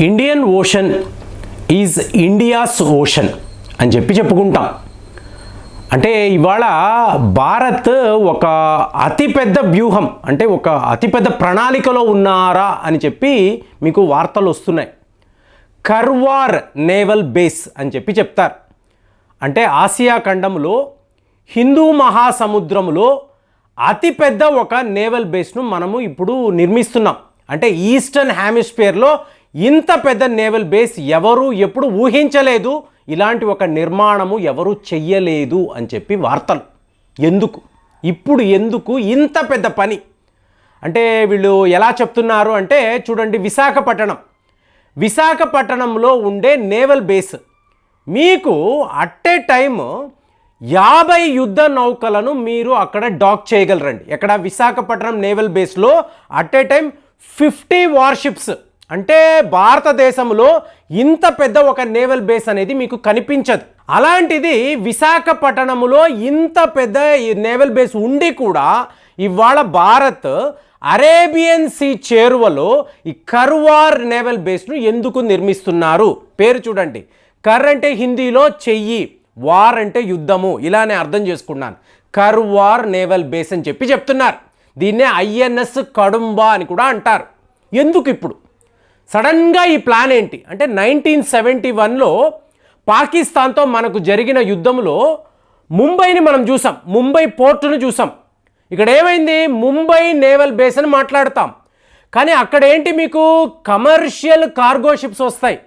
Indian ocean is India's ocean అని చెప్పి చెప్పుకుంటాం. అంటే ఇవాళ భారత్ ఒక అతిపెద్ద వ్యూహం అంటే ఒక అతిపెద్ద ప్రణాళికలో ఉన్నారా అని చెప్పి మీకు వార్తలు వస్తున్నాయి. కర్వార్ నేవల్ బేస్ అని చెప్పి చెప్తారు. అంటే ఆసియా ఖండంలో హిందూ మహాసముద్రములో అతిపెద్ద ఒక నేవల్ బేస్ను మనము ఇప్పుడు నిర్మిస్తున్నాం. అంటే ఈస్టర్న్ హ్యామిస్ఫియర్లో ఇంత పెద్ద నేవల్ బేస్ ఎవరు ఎప్పుడు ఊహించలేదు. ఇలాంటి ఒక నిర్మాణము ఎవరు చెయ్యలేదు అని చెప్పి వార్తలు. ఎందుకు? ఇప్పుడు ఎందుకు ఇంత పెద్ద పని? అంటే వీళ్ళు ఎలా చెప్తున్నారు అంటే చూడండి విశాఖపట్నం. విశాఖపట్నంలో ఉండే నేవల్ బేస్. మీకు అట్ ఏ టైమ్ యాభై యుద్ధ నౌకలను మీరు అక్కడ డాక్ చేయగలరండి. ఎక్కడ? విశాఖపట్నం నేవల్ బేస్లో. At a time fifty warships అంటే భారతదేశంలో ఇంత పెద్ద ఒక నేవల్ బేస్ అనేది మీకు కనిపించదు. అలాంటిది విశాఖపట్టణంలో ఇంత పెద్ద నేవల్ బేస్ ఉండి కూడా ఇవాళ భారత్ అరేబియన్ సీ చేరువలో ఈ కర్వార్ నేవల్ బేస్ను ఎందుకు నిర్మిస్తున్నారు? పేరు చూడండి. కర్ అంటే హిందీలో చెయ్యి వార్ అంటే యుద్ధము. ఇలానే అర్థం చేసుకున్నాను. కర్వార్ నేవల్ బేస్ అని చెప్పి చెప్తున్నారు. దీన్నే ఐఎన్ఎస్ కడుంబా అని కూడా అంటారు. ఎందుకు ఇప్పుడు? సడన్గా ఈ ప్లాన్ ఏంటి? అంటే నైన్టీన్ సెవెంటీ వన్లో పాకిస్తాన్తో మనకు జరిగిన యుద్ధంలో ముంబైని మనం చూసాం. ముంబై పోర్టును చూసాం. ఇక్కడ ఏమైంది? ముంబై నేవల్ బేస్ అని మాట్లాడతాం. కానీ అక్కడ ఏంటి మీకు? కమర్షియల్ కార్గో షిప్స్ వస్తాయి.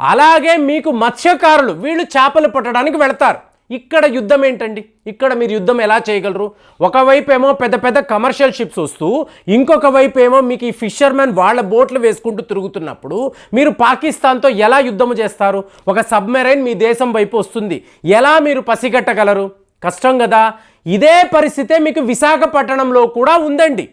అలాగే మీకు మత్స్యకారులు వీళ్ళు చేపలు పట్టడానికి వెళతారు. ఇక్కడ యుద్ధం ఏంటండి? ఇక్కడ మీరు యుద్ధం ఎలా చేయగలరు? ఒకవైపు ఏమో పెద్ద పెద్ద కమర్షియల్ షిప్స్ వస్తూ ఇంకొక వైపు ఏమో మీకు ఈ ఫిషర్మెన్ వాళ్ళ బోట్లు వేసుకుంటూ తిరుగుతున్నప్పుడు మీరు పాకిస్తాన్తో ఎలా యుద్ధం చేస్తారు? ఒక సబ్మెరైన్ మీ దేశం వైపు వస్తుంది. ఎలా మీరు పసిగట్టగలరు? కష్టం కదా. ఇదే పరిస్థితే మీకు విశాఖపట్నంలో కూడా ఉందండి.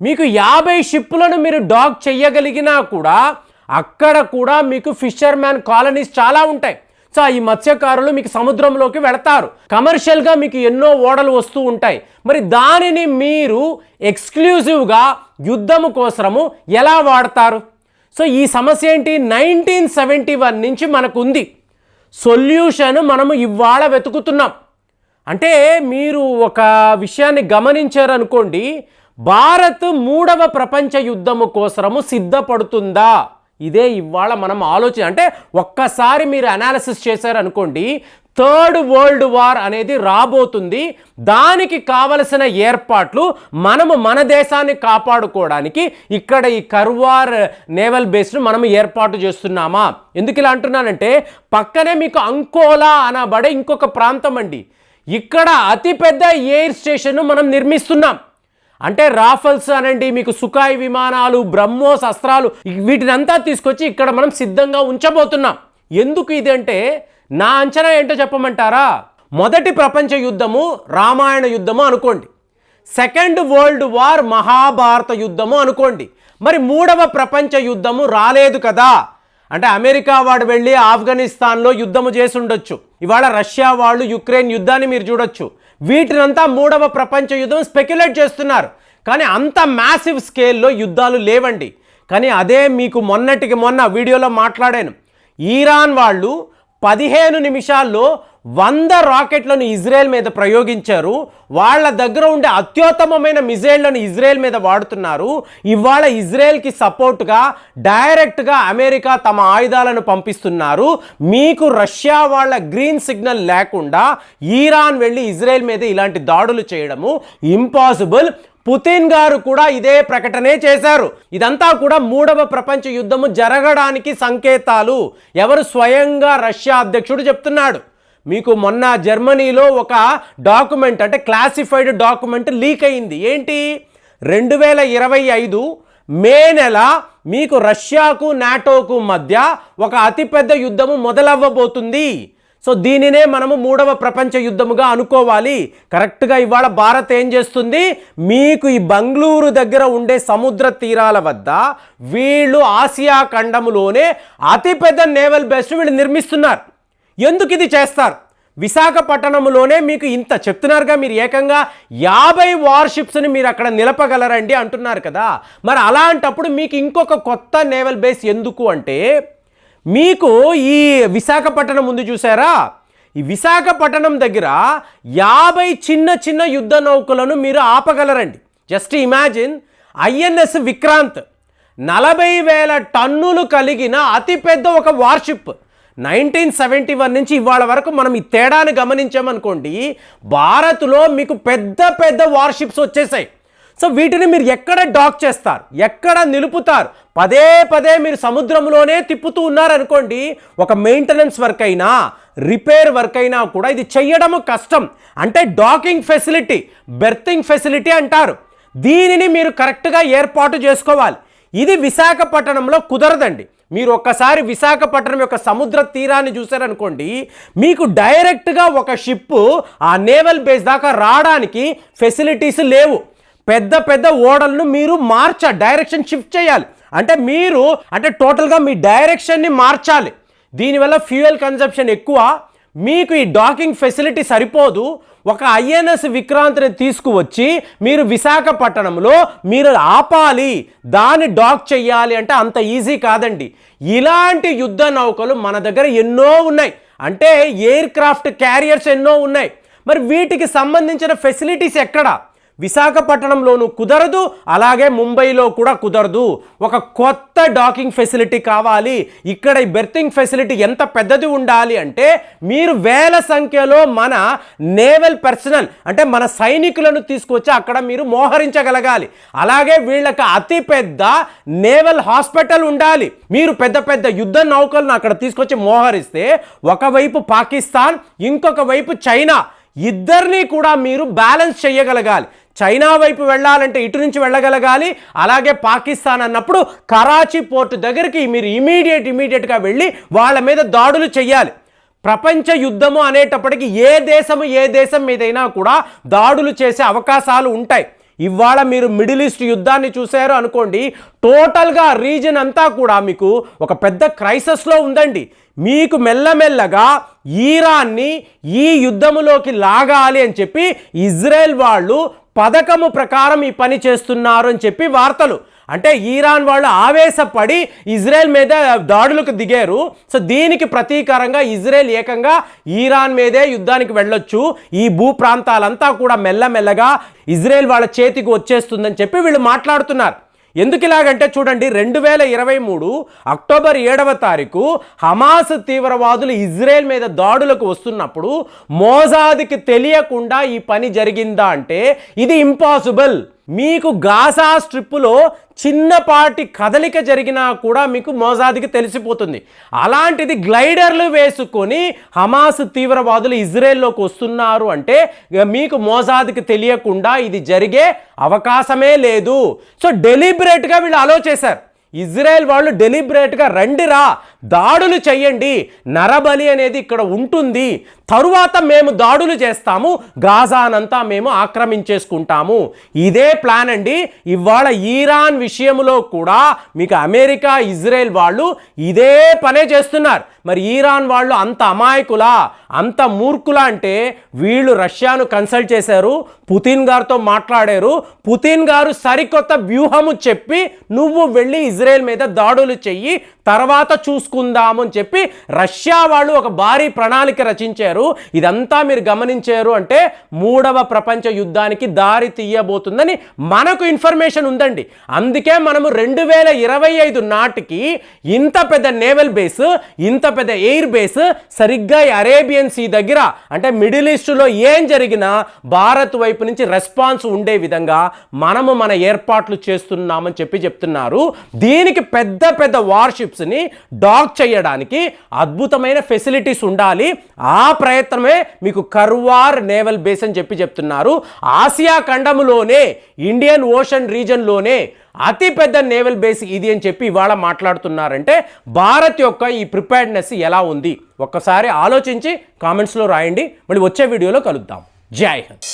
మీకు యాభై షిప్పులను మీరు డాక్ చెయ్యగలిగినా కూడా అక్కడ కూడా మీకు ఫిషర్మ్యాన్ కాలనీస్ చాలా ఉంటాయి. సో ఈ మత్స్యకారులు మీకు సముద్రంలోకి వెళతారు. కమర్షియల్గా మీకు ఎన్నో ఓడలు వస్తూ ఉంటాయి. మరి దానిని మీరు ఎక్స్క్లూజివ్గా యుద్ధము కోసము ఎలా వాడతారు? సో ఈ సమస్య ఏంటి? నైన్టీన్ సెవెంటీ వన్ నుంచి మనకు ఉంది సొల్యూషన్ మనము ఇవాళ వెతుకుతున్నాం. అంటే మీరు ఒక విషయాన్ని గమనించారనుకోండి భారత్ మూడవ ప్రపంచ యుద్ధము కోసము సిద్ధపడుతుందా? ఇదే ఇవాళ మనం ఆలోచన అంటే ఒక్కసారి మీరు అనాలిసిస్ చేశారనుకోండి థర్డ్ వరల్డ్ వార్ అనేది రాబోతుంది. దానికి కావలసిన ఏర్పాట్లు మనము మన దేశాన్ని కాపాడుకోవడానికి ఇక్కడ ఈ కర్వార్ నేవల్ బేస్ను మనం ఏర్పాటు చేస్తున్నామా? ఎందుకు ఇలా అంటున్నానంటే పక్కనే మీకు అంకోలా అనబడే ఇంకొక ప్రాంతం అండి. ఇక్కడ అతిపెద్ద ఎయిర్ స్టేషన్ను మనం నిర్మిస్తున్నాం. అంటే రాఫల్స్ అనండి మీకు సుఖాయ్ విమానాలు బ్రహ్మోస్ అస్త్రాలు వీటినంతా తీసుకొచ్చి ఇక్కడ మనం సిద్ధంగా ఉంచబోతున్నాం. ఎందుకు ఇది అంటే నా అంచనా ఏంటో చెప్పమంటారా? మొదటి ప్రపంచ యుద్ధము రామాయణ యుద్ధము అనుకోండి. సెకండ్ వరల్డ్ వార్ మహాభారత యుద్ధము అనుకోండి. మరి మూడవ ప్రపంచ యుద్ధము రాలేదు కదా. అంటే అమెరికా వాడు వెళ్ళి ఆఫ్ఘనిస్తాన్లో యుద్ధము చేసి ఉండొచ్చు. ఇవాళ రష్యా వాళ్ళు యుక్రెయిన్ యుద్ధాన్ని మీరు చూడొచ్చు. వీటినంతా మూడవ ప్రపంచ యుద్ధం స్పెక్యులేట్ చేస్తున్నారు. కానీ అంత మ్యాసివ్ స్కేల్లో యుద్ధాలు లేవండి. కానీ అదే మీకు మొన్నటికి మొన్న వీడియోలో మాట్లాడాను. ఈరాన్ వాళ్ళు పదిహేను నిమిషాల్లో వంద రాకెట్లను ఇజ్రాయెల్ మీద ప్రయోగించారు. వాళ్ళ దగ్గర ఉండే అత్యుత్తమమైన మిజైళ్ళను ఇజ్రాయెల్ మీద వాడుతున్నారు. ఇవాళ ఇజ్రాయెల్కి సపోర్ట్గా డైరెక్ట్గా అమెరికా తమ ఆయుధాలను పంపిస్తున్నారు. మీకు రష్యా వాళ్ళ గ్రీన్ సిగ్నల్ లేకుండా ఈరాన్ వెళ్ళి ఇజ్రాయెల్ మీద ఇలాంటి దాడులు చేయడము ఇంపాసిబుల్. పుతిన్ గారు కూడా ఇదే ప్రకటనే చేశారు. ఇదంతా కూడా మూడవ ప్రపంచ యుద్ధము జరగడానికి సంకేతాలు. ఎవరు స్వయంగా రష్యా అధ్యక్షుడు చెప్తున్నాడు. మీకు మొన్న జర్మనీలో ఒక డాక్యుమెంట్ అంటే క్లాసిఫైడ్ డాక్యుమెంట్ లీక్ అయింది. ఏంటి? రెండు వేల ఇరవై ఐదు మే నెల మీకు రష్యాకు నాటోకు మధ్య ఒక అతిపెద్ద యుద్ధము మొదలవ్వబోతుంది. సో దీనినే మనము మూడవ ప్రపంచ యుద్ధముగా అనుకోవాలి. కరెక్ట్గా ఇవాళ భారత్ ఏం చేస్తుంది? మీకు ఈ బంగళూరు దగ్గర ఉండే సముద్ర తీరాల వద్ద వీళ్ళు ఆసియా ఖండములోనే అతిపెద్ద నేవల్ బేస్ వీళ్ళు నిర్మిస్తున్నారు. ఎందుకు ఇది చేస్తారు? విశాఖపట్టణంలోనే మీకు ఇంత చెప్తున్నారుగా మీరు ఏకంగా యాభై వార్షిప్స్ని మీరు అక్కడ నిలపగలరండి అంటున్నారు కదా. మరి అలాంటప్పుడు మీకు ఇంకొక కొత్త నేవల్ బేస్ ఎందుకు అంటే మీకు ఈ విశాఖపట్నం ముందు చూసారా? ఈ విశాఖపట్నం దగ్గర యాభై చిన్న చిన్న యుద్ధ నౌకలను మీరు ఆపగలరండి. జస్ట్ ఇమాజిన్ ఐఎన్ఎస్ విక్రాంత్ నలభై వేల టన్నులు కలిగిన అతిపెద్ద ఒక వార్షిప్. నైన్టీన్ సెవెంటీ వన్ నుంచి ఇవాళ వరకు మనం ఈ తేడాను గమనించామనుకోండి భారత్లో మీకు పెద్ద పెద్ద వార్షిప్స్ వచ్చేసాయి. సో వీటిని మీరు ఎక్కడ డాక్ చేస్తారు? ఎక్కడ నిలుపుతారు? పదే పదే మీరు సముద్రంలోనే తిప్పుతూ ఉన్నారనుకోండి ఒక మెయింటెనెన్స్ వర్క్ అయినా రిపేర్ వర్క్ అయినా కూడా ఇది చేయడం కష్టం. అంటే డాకింగ్ ఫెసిలిటీ బెర్తింగ్ ఫెసిలిటీ అంటారు. దీనిని మీరు కరెక్ట్గా ఏర్పాటు చేసుకోవాలి. ఇది విశాఖపట్నంలో కుదరదండి. మీరు ఒక్కసారి విశాఖపట్నం యొక్క సముద్ర తీరాన్ని చూసారనుకోండి మీకు డైరెక్ట్గా ఒక షిప్ ఆ నేవల్ బేస్ దాకా రావడానికి ఫెసిలిటీస్ లేవు. పెద్ద పెద్ద ఓడలను మీరు మార్చ డైరెక్షన్ షిఫ్ట్ చేయాలి. అంటే మీరు అంటే టోటల్గా మీ డైరెక్షన్ని మార్చాలి. దీనివల్ల ఫ్యూయల్ కన్జంప్షన్ ఎక్కువ మీకు ఈ డాకింగ్ ఫెసిలిటీ సరిపోదు. ఒక ఐఎన్ఎస్ విక్రాంత్ని తీసుకువచ్చి మీరు విశాఖపట్నంలో మీరు ఆపాలి దాన్ని డాక్ చెయ్యాలి అంటే అంత ఈజీ కాదండి. ఇలాంటి యుద్ధ నౌకలు మన దగ్గర ఎన్నో ఉన్నాయి. అంటే ఎయిర్ క్రాఫ్ట్ క్యారియర్స్ ఎన్నో ఉన్నాయి. మరి వీటికి సంబంధించిన ఫెసిలిటీస్ ఎక్కడ? విశాఖపట్నంలోనూ కుదరదు అలాగే ముంబైలో కూడా కుదరదు. ఒక కొత్త డాకింగ్ ఫెసిలిటీ కావాలి. ఇక్కడ ఈ బెర్తింగ్ ఫెసిలిటీ ఎంత పెద్దది ఉండాలి అంటే మీరు వేల సంఖ్యలో మన నేవల్ పర్సనల్ అంటే మన సైనికులను తీసుకొచ్చి అక్కడ మీరు మోహరించగలగాలి. అలాగే వీళ్ళకి అతి పెద్ద నేవల్ హాస్పిటల్ ఉండాలి. మీరు పెద్ద పెద్ద యుద్ధ నౌకలను అక్కడ తీసుకొచ్చి మోహరిస్తే ఒకవైపు పాకిస్తాన్ ఇంకొక వైపు చైనా. ఇద్దరినీ కూడా మీరు బ్యాలెన్స్ చేయగలగాలి. చైనా వైపు వెళ్ళాలంటే ఇటు నుంచి వెళ్ళగలగాలి అలాగే పాకిస్తాన్ అన్నప్పుడు కరాచీ పోర్టు దగ్గరికి మీరు ఇమీడియట్ ఇమీడియట్గా వెళ్ళి వాళ్ళ మీద దాడులు చేయాలి ప్రపంచ యుద్ధము అనేటప్పటికి ఏ దేశము ఏ దేశం మీదైనా కూడా దాడులు చేసే అవకాశాలు ఉంటాయి. ఇవాళ మీరు మిడిల్ ఈస్ట్ యుద్ధాన్ని చూశారు అనుకోండి టోటల్గా రీజన్ అంతా కూడా మీకు ఒక పెద్ద క్రైసిస్లో ఉందండి. మీకు మెల్లమెల్లగా ఈరాన్ని ఈ యుద్ధములోకి లాగాలి అని చెప్పి ఇజ్రాయెల్ వాళ్ళు పథకము ప్రకారం ఈ పని చేస్తున్నారు అని చెప్పి వార్తలు. అంటే ఈరాన్ వాళ్ళు ఆవేశపడి ఇజ్రాయెల్ మీద దాడులకు దిగారు. సో దీనికి ప్రతీకారంగా ఇజ్రాయెల్ ఏకంగా ఈరాన్ మీదే యుద్ధానికి వెళ్ళొచ్చు. ఈ భూ ప్రాంతాలంతా కూడా మెల్లమెల్లగా ఇజ్రాయెల్ వాళ్ళ చేతికి వచ్చేస్తుందని చెప్పి వీళ్ళు మాట్లాడుతున్నారు. ఎందుకు ఇలాగంటే చూడండి రెండు వేల ఇరవై మూడు అక్టోబర్ ఏడవ తారీఖు హమాస్ తీవ్రవాదులు ఇజ్రాయెల్ మీద దాడులకు వస్తున్నప్పుడు మోజాదికి తెలియకుండా ఈ పని జరిగిందా అంటే ఇది ఇంపాసిబుల్ మీకు గాజా స్ట్రిప్పులో చిన్నపాటి కదలిక జరిగినా కూడా మీకు మోజాదికి తెలిసిపోతుంది. అలాంటిది గ్లైడర్లు వేసుకొని హమాస్ తీవ్రవాదులు ఇజ్రాయెల్లోకి వస్తున్నారు అంటే మీకు మోజాదికి తెలియకుండా ఇది జరిగే అవకాశమే లేదు. సో డెలిబరేట్గా వీళ్ళు ఆలోచేశారు ఇజ్రాయెల్ వాళ్ళు డెలిబరేట్గా రండిరా దాడులు చెయ్యండి నరబలి అనేది ఇక్కడ ఉంటుంది. తరువాత మేము దాడులు చేస్తాము గాజానంతా మేము ఆక్రమించేసుకుంటాము. ఇదే ప్లాన్ అండి. ఇవాళ ఈరాన్ విషయంలో కూడా మీకు అమెరికా ఇజ్రాయెల్ వాళ్ళు ఇదే పనే చేస్తున్నారు. మరి ఈరాన్ వాళ్ళు అంత అమాయకులా అంత మూర్ఖులా అంటే వీళ్ళు రష్యాను కన్సల్ట్ చేశారు పుతిన్ గారితో మాట్లాడారు. పుతిన్ గారు సరికొత్త వ్యూహము చెప్పి నువ్వు వెళ్ళి ఇజ్రాయెల్ మీద దాడులు చెయ్యి తర్వాత చూసుకుందాము అని చెప్పి రష్యా వాళ్ళు ఒక భారీ ప్రణాళిక రచించారు. ఇదంతా మీరు గమనించారు అంటే మూడవ ప్రపంచ యుద్ధానికి దారి తీయబోతుందని మనకు ఇన్ఫర్మేషన్ ఉందండి. అందుకే మనము రెండు వేల ఇరవై ఐదు నాటికి ఇంత పెద్ద నేవల్ బేస్ ఇంత పెద్ద ఎయిర్ బేస్ సరిగ్గా అరేబియన్ సీ దగ్గర అంటే మిడిల్ ఈస్ట్లో ఏం జరిగినా భారత్ వైపు నుంచి రెస్పాన్స్ ఉండే విధంగా మనము మన ఏర్పాట్లు చేస్తున్నామని చెప్పి చెప్తున్నారు. దీనికి పెద్ద పెద్ద వార్షిప్స్ని డాక్ చేయడానికి అద్భుతమైన ఫెసిలిటీస్ ఉండాలి. ఆ ప్రయత్నమే మీకు కర్వార్ నేవల్ బేస్ అని చెప్పి చెప్తున్నారు. ఆసియా ఖండములోనే ఇండియన్ ఓషన్ రీజన్లోనే అతిపెద్ద నేవల్ బేస్ ఇది అని చెప్పి ఇవాళ మాట్లాడుతున్నారంటే భారత్ యొక్క ఈ ప్రిపేర్డ్నెస్ ఎలా ఉంది? ఒక్కసారి ఆలోచించి కామెంట్స్లో రాయండి. మళ్ళీ వచ్చే వీడియోలో కలుద్దాం. జై హింద్.